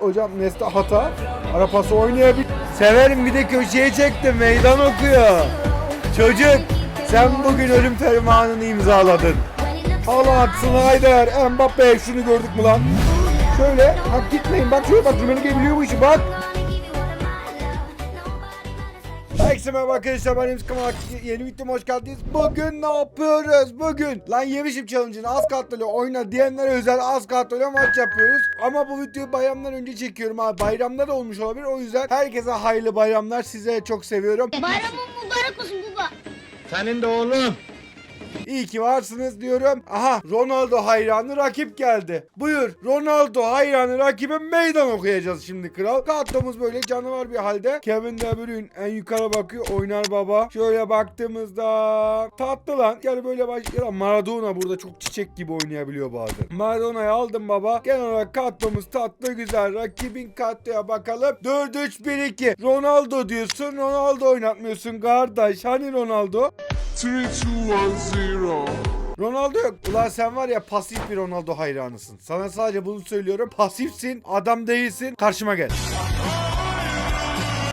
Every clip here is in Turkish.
Hocam Nesta hata. Ara pası oynayabilir. Severim bir de köşeye çekti. Meydan okuyor. Çocuk sen bugün ölüm fermanını imzaladın. Haaland, Snyder, Mbappe şunu gördük mü lan? Şöyle bak gitmeyin bak şöyle bak Rumenige biliyor bu işi bak. Herkese merhaba arkadaşlar ben Kamal yeni videoma hoş geldiniz. Bugün ne yapıyoruz? Bugün lan yemişim challenge'ını az kartlarıyla oyna diyenlere özel az kartlarıyla maç yapıyoruz. Ama bu videoyu bayramdan önce çekiyorum abi. Bayramda da olmuş olabilir o yüzden herkese hayırlı bayramlar. Size çok seviyorum. Bayramın mübarek olsun baba. Senin de oğlum. İyi ki varsınız diyorum. Aha Ronaldo hayranı rakip geldi. Buyur Ronaldo hayranı rakibe meydan okuyacağız şimdi kral. Kartomuz böyle canavar bir halde. Kevin De Bruyne en yukarı bakıyor oynar baba. Şöyle baktığımızda tatlı lan. Gel böyle başlayalım. Maradona burada çok çiçek gibi oynayabiliyor bazen. Maradona'yı aldım baba. Genel olarak kartomuz tatlı güzel. Rakibin kartoya bakalım. 4-3-1-2. Ronaldo diyorsun. Ronaldo oynatmıyorsun kardeş. Hani Ronaldo? 3, 2, 1, 0. Ronaldo yok. Ulan sen var ya pasif bir Ronaldo hayranısın. Sana sadece bunu söylüyorum. Pasifsin, adam değilsin. Karşıma gel.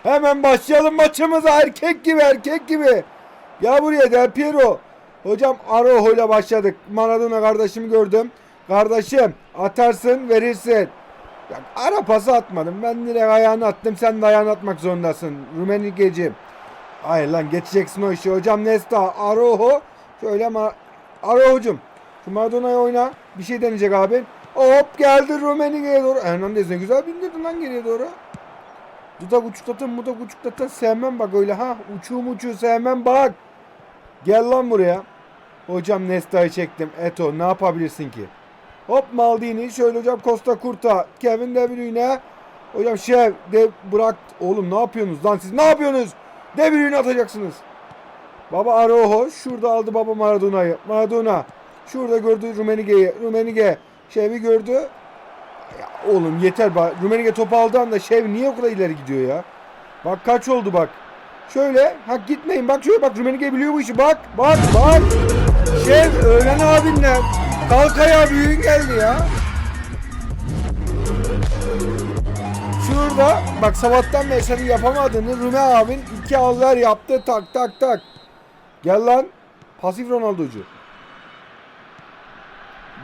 Hemen başlayalım maçımıza. Erkek gibi, erkek gibi. Ya buraya Del Piero. Hocam Araujo ile başladık. Maradona kardeşimi gördüm. Kardeşim atarsın, verirsin. Ya, ara pası atmadım. Ben direkt ayağını attım. Sen de ayağını atmak zorundasın. Rumenigeciğim. Hayır lan geçeceksin o işi. Hocam Nesta, Araujo. Şöyle ama Araujo'cum. Şu Maradona'ya oyna. Bir şey deneyecek abi. Hop geldi Rumenige'ye doğru. Hernandez ne güzel bindirdin lan geriye doğru. Dudak uçuklatın mudak uçuklatın sevmem bak öyle ha. Uçuğum uçuğu sevmem bak. Gel lan buraya. Hocam Nesta'yı çektim. Eto ne yapabilirsin ki? Hop Maldini. Şöyle hocam Costa Curta. Kevin De Bruyne. Hocam Şev de bırak. Oğlum ne yapıyorsunuz lan siz? Ne yapıyorsunuz? De Bruyne atacaksınız. Baba Araujo. Şurada aldı baba Maradona'yı. Maradona. Şurada gördü Rumenige'yi. Rumenige. Şev'i gördü. Ya oğlum yeter bak. Rumenige topu aldığı anda Şev niye o kadar ileri gidiyor ya? Bak kaç oldu bak. Şöyle. Ha gitmeyin. Bak şöyle bak. Rumenige biliyor bu işi. Bak. Bak. Bak. Şev öğlen abinle. Kalk ayağa büyüğün geldi ya. Şurada bak sabahtan beri senin yapamadığını Rume abin iki alver yaptı tak tak tak. Gel lan. Pasif Ronaldo'cu.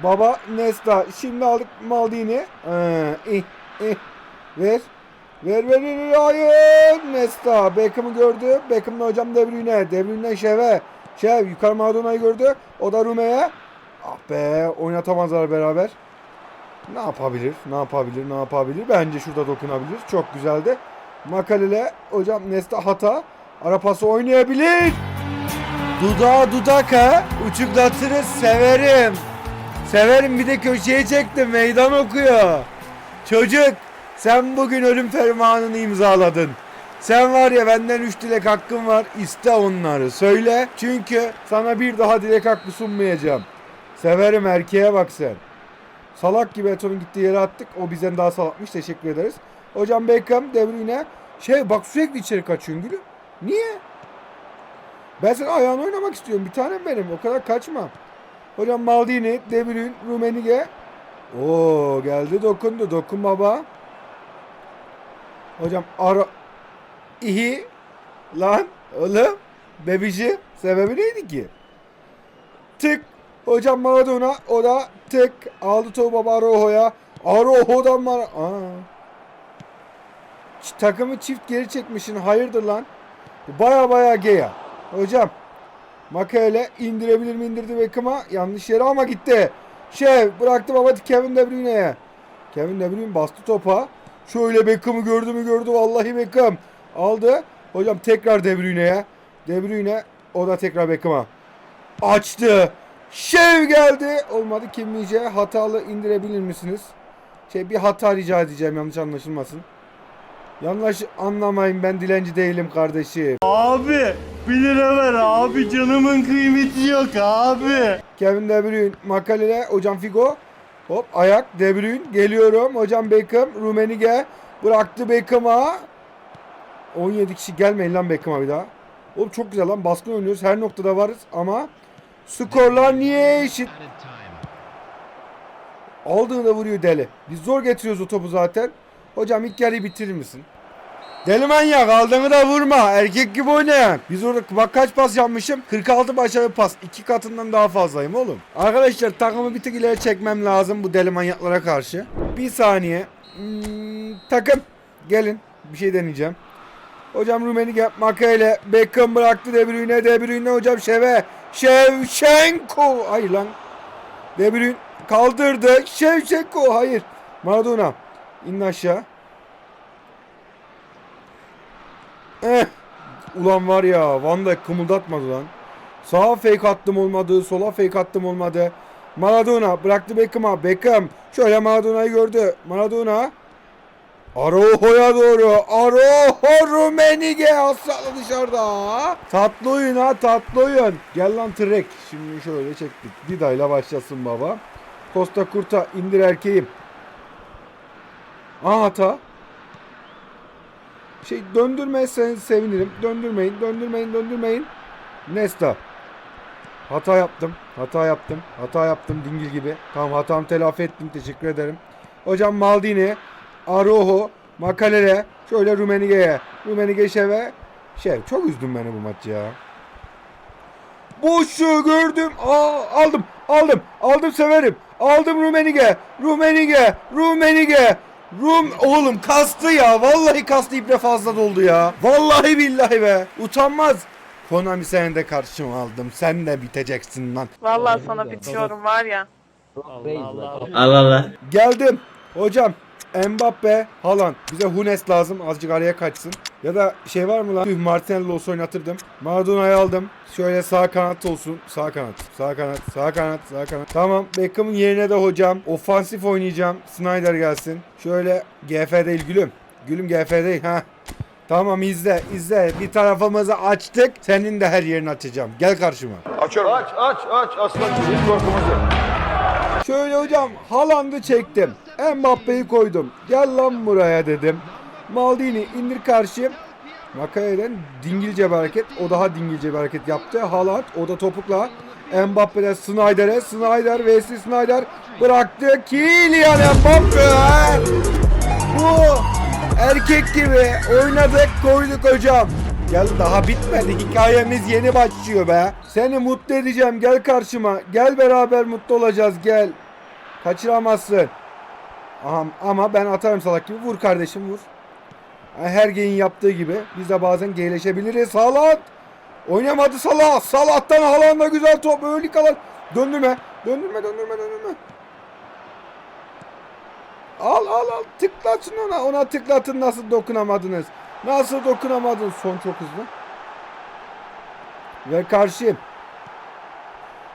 Baba Nesta. Şimdi aldık Maldini. Ee, ih, ih. Ver. Ver ver ver. ver. Hayır. Nesta. Beckham'ı gördü. Beckham'la hocam De Bruyne. De Bruyne'den Şev'e. Şev yukarı Maradona'yı gördü. O da Rume'ye. Ah be. Oynatamazlar beraber. Ne yapabilir? Ne yapabilir? Ne yapabilir? Bence şurada dokunabilir. Çok güzeldi. Makalele hocam Nesta hata. Ara pası oynayabilir. Dudağa dudak ha. Uçuklatırız severim. Severim bir de köşeye çekti. Meydan okuyor. Çocuk sen bugün ölüm fermanını imzaladın. Sen var ya benden 3 dilek hakkım var. İste onları. Söyle. Çünkü sana bir daha dilek hakkı sunmayacağım. Severim erkeğe bak sen. Salak gibi Eto'nun gittiği yere attık. O bizden daha salakmış. Teşekkür ederiz. Hocam Beckham, De. Şey bak sürekli içeri kaçıyorsun gülüm. Niye? Ben senin ayağını oynamak istiyorum. Bir tanem benim. O kadar kaçma. Hocam Maldini, De Bruyne, Rumenige. Oo geldi dokundu. Dokun baba. Hocam ara... İyi. Lan oğlum. Bebici. Sebebi neydi ki? Tık. Hocam Maradona o da tık aldı topu baba Araujo'ya. Araujo'dan var. Takımı çift geri çekmişsin. Hayırdır lan? Baya baya geya. Hocam. Makale indirebilir mi indirdi Beckham'a. Yanlış yere ama gitti. Şev bıraktı baba Kevin De Bruyne'ye. Kevin De Bruyne bastı topa. Şöyle Beckham'ı gördü mü gördü vallahi Beckham. Aldı. Hocam tekrar De Bruyne'ye. De Bruyne o da tekrar Beckham'a. Açtı. Şev geldi. Olmadı Kim Mice hatalı indirebilir misiniz? Şey bir hata rica edeceğim yanlış anlaşılmasın. Yanlış anlamayın ben dilenci değilim kardeşim. Abi 1 lira ver abi canımın kıymeti yok abi. Kevin De Bruyne Makalele hocam Figo. Hop ayak De Bruyne geliyorum. Hocam Beckham Rumenige bıraktı Beckham'a. 17 kişi gelmeyin lan Beckham'a bir daha. Oğlum çok güzel lan baskın oynuyoruz. Her noktada varız ama skorlar niye eşit? Aldığında vuruyor deli. Biz zor getiriyoruz o topu zaten. Hocam ilk yarıyı bitirir misin? Deli manyak aldığını da vurma. Erkek gibi oynayan. Biz orada bak kaç pas yapmışım? 46 başarılı pas. iki katından daha fazlayım oğlum. Arkadaşlar takımı bir tık ileri çekmem lazım bu deli manyaklara karşı. Bir saniye. Hmm, takım. Gelin. Bir şey deneyeceğim. Hocam Rumenige Makele Beckham bıraktı De Bruyne De Bruyne hocam Şeve Şevşenko hayır lan. De Bruyne kaldırdı. Şevşenko hayır. Maradona in aşağı. Eh ulan var ya Van Dijk kımıldatmadı lan. Sağa fake attım olmadı sola fake attım olmadı. Maradona bıraktı Beckham'a. Beckham şöyle Maradona'yı gördü. Maradona Aroho'ya doğru. Aroho Rumenige aslanı dışarıda. Tatlı oyun ha tatlı oyun. Gel lan Trek. Şimdi şöyle çektik. Dida ile başlasın baba. Costa Kurta indir erkeğim. Aa hata. Şey döndürmezseniz sevinirim. Döndürmeyin, döndürmeyin, döndürmeyin. Nesta. Hata yaptım. Hata yaptım. Hata yaptım dingil gibi. Tamam hatamı telafi ettim. Teşekkür ederim. Hocam Maldini. Aroho, Makalele, şöyle Rumenige'ye. Rumenige Şev'e. Şev çok üzdün beni bu maç ya. Boşu gördüm. Aa, aldım, aldım, aldım severim. Aldım Rumenige, Rumenige, Rumenige. Rum oğlum kastı ya. Vallahi kastı iple fazla doldu ya. Vallahi billahi be. Utanmaz. Konami seni de karşıma aldım. Sen de biteceksin lan. Vallahi sana bitiyorum var ya. Allah Allah. Geldim. Hocam Mbappe, Haaland. Bize Hunes lazım. Azıcık araya kaçsın. Ya da şey var mı lan? Tüh Martinelli olsa oynatırdım. Maradona'yı aldım. Şöyle sağ kanat olsun. Sağ kanat. Sağ kanat. Sağ kanat. Sağ kanat. Tamam. Beckham'ın yerine de hocam. Ofansif oynayacağım. Snyder gelsin. Şöyle GF değil gülüm. Gülüm GF değil. Ha. Tamam izle izle. Bir tarafımızı açtık. Senin de her yerini açacağım. Gel karşıma. Aç aç aç aslan hiç. Şöyle hocam Haaland'ı çektim. Mbappe'yi koydum. Gel lan buraya dedim. Maldini indir karşı. Makaye'den dingilce bir hareket. O daha dingilce bir hareket yaptı. Haaland o da topukla. Mbappe'de Snyder'e. Snyder, Wesley Snyder bıraktı. Kylian Mbappe. Bu erkek gibi oynadık koyduk hocam. Gel daha bitmedi. Hikayemiz yeni başlıyor be. Seni mutlu edeceğim. Gel karşıma. Gel beraber mutlu olacağız. Gel. Kaçıramazsın. Ama ben atarım salak gibi. Vur kardeşim vur. Her geyin yaptığı gibi. Biz de bazen geyleşebiliriz. Salat. Oynamadı Salah. Salah'tan Haaland'a güzel top. Öyle kalan. Döndürme. Döndürme döndürme döndürme. Al al al. Tıklatın ona. Ona tıklatın. Nasıl dokunamadınız? Nasıl dokunamadınız? Son çok hızlı. Ve karşı.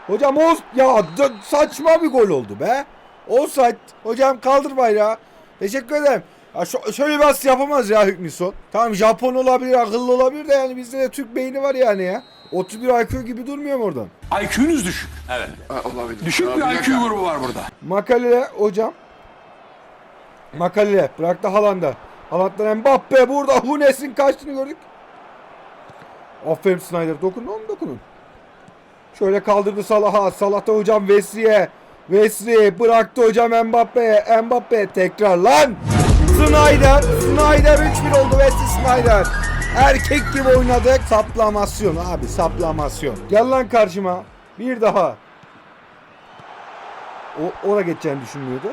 Hocam o ya saçma bir gol oldu be. Offside. Hocam kaldır bayrağı. Teşekkür ederim. Ya şö- şöyle bir as yapamaz ya Hükmison. Tamam Japon olabilir, akıllı olabilir de yani bizde de Türk beyni var yani ya. 31 IQ gibi durmuyor mu oradan? IQ'nuz düşük. Evet. Düşük bir IQ grubu var burada. Makalele hocam. Makalele bıraktı Haaland'a. Haaland'dan Mbappe burada Hunes'in kaçtığını gördük. Aferin Snyder dokunun oğlum dokunun. Şöyle kaldırdı Salah'a. Salah da hocam Wesley'e. Wesley bıraktı hocam Mbappe'ye. Mbappe tekrar lan. Snyder. Snyder 3-1 oldu Wesley Snyder. Erkek gibi oynadık. Saplamasyon abi saplamasyon. Gel lan karşıma. Bir daha. O, o da geçeceğini düşünmüyordu.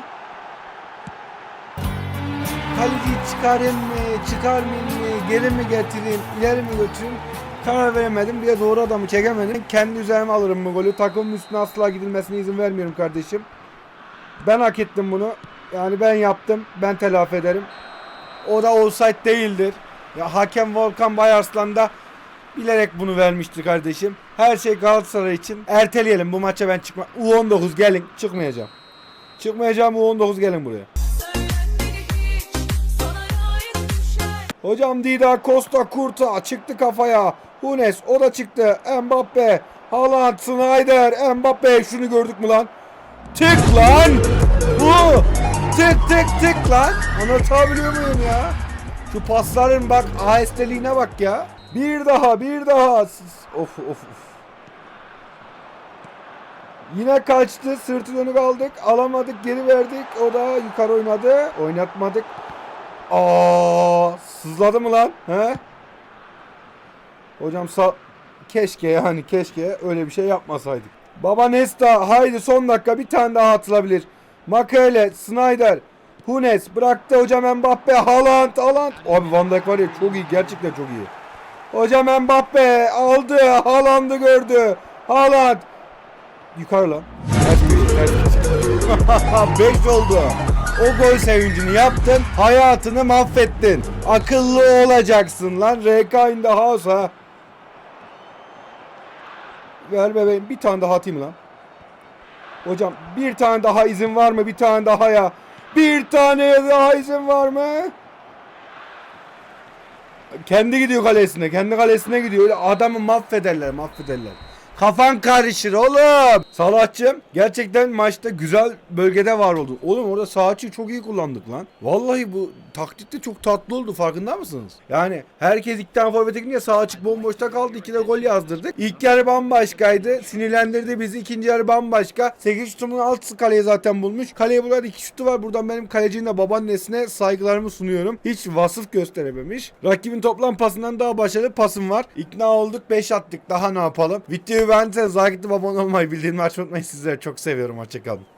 Kaleciyi çıkarayım mı, çıkarmayayım mı, geri mi getireyim, ileri mi götüreyim karar veremedim. Bir de doğru adamı çekemedim. Kendi üzerime alırım bu golü. Takımın üstüne asla gidilmesine izin vermiyorum kardeşim. Ben hak ettim bunu. Yani ben yaptım. Ben telafi ederim. O da offside değildir. Ya hakem Volkan Bayarslan da bilerek bunu vermiştir kardeşim. Her şey Galatasaray için. Erteleyelim bu maça ben çıkma. U19 gelin. Çıkmayacağım. Çıkmayacağım U19 gelin buraya. Hocam Dida Costa Kurta çıktı kafaya. Hunes o da çıktı. Mbappe, Haaland, Snyder, Mbappe şunu gördük mü lan? Tık lan! Bu! Tık tık tık lan! Anlatabiliyor muyum ya? Şu pasların bak ahesteliğine bak ya. Bir daha bir daha. Of of of. Yine kaçtı. Sırtı dönük aldık. Alamadık. Geri verdik. O da yukarı oynadı. Oynatmadık. Aa, sızladı mı lan? He? Hocam sağ... Keşke yani keşke öyle bir şey yapmasaydık. Baba Nesta haydi son dakika bir tane daha atılabilir. Makele, Snyder, Hunes bıraktı hocam Mbappe, Haaland, Haaland. Abi Van Dijk var ya çok iyi gerçekten çok iyi. Hocam Mbappe aldı, Haaland'ı gördü. Haaland. Yukarı lan. Ters köşe, ters köşe. 5 oldu. O gol sevincini yaptın. Hayatını mahvettin. Akıllı olacaksın lan. RK in the house ha. Ver bebeğim bir tane daha atayım lan. Hocam bir tane daha izin var mı? Bir tane daha ya. Bir tane daha izin var mı? Kendi gidiyor kalesine. Kendi kalesine gidiyor. Öyle adamı mahvederler mahvederler. Kafan karışır oğlum. Salahçım gerçekten maçta güzel bölgede var oldu. Oğlum orada sağ açıyı çok iyi kullandık lan. Vallahi bu taktikte çok tatlı oldu farkında mısınız? Yani herkes iki tane forvet ekince sağ açık bomboşta kaldı. İki de gol yazdırdık. İlk yarı bambaşkaydı. Sinirlendirdi bizi. İkinci yarı bambaşka. 8 şutumun altısı kaleye zaten bulmuş. Kaleye bulan iki şutu var. Buradan benim kalecinin de babaannesine saygılarımı sunuyorum. Hiç vasıf gösterememiş. Rakibin toplam pasından daha başarılı pasım var. İkna olduk 5 attık. Daha ne yapalım? Videoyu like edip abone olmayı bildiğin açmayı unutmayın. Sizleri çok seviyorum. Hoşçakalın.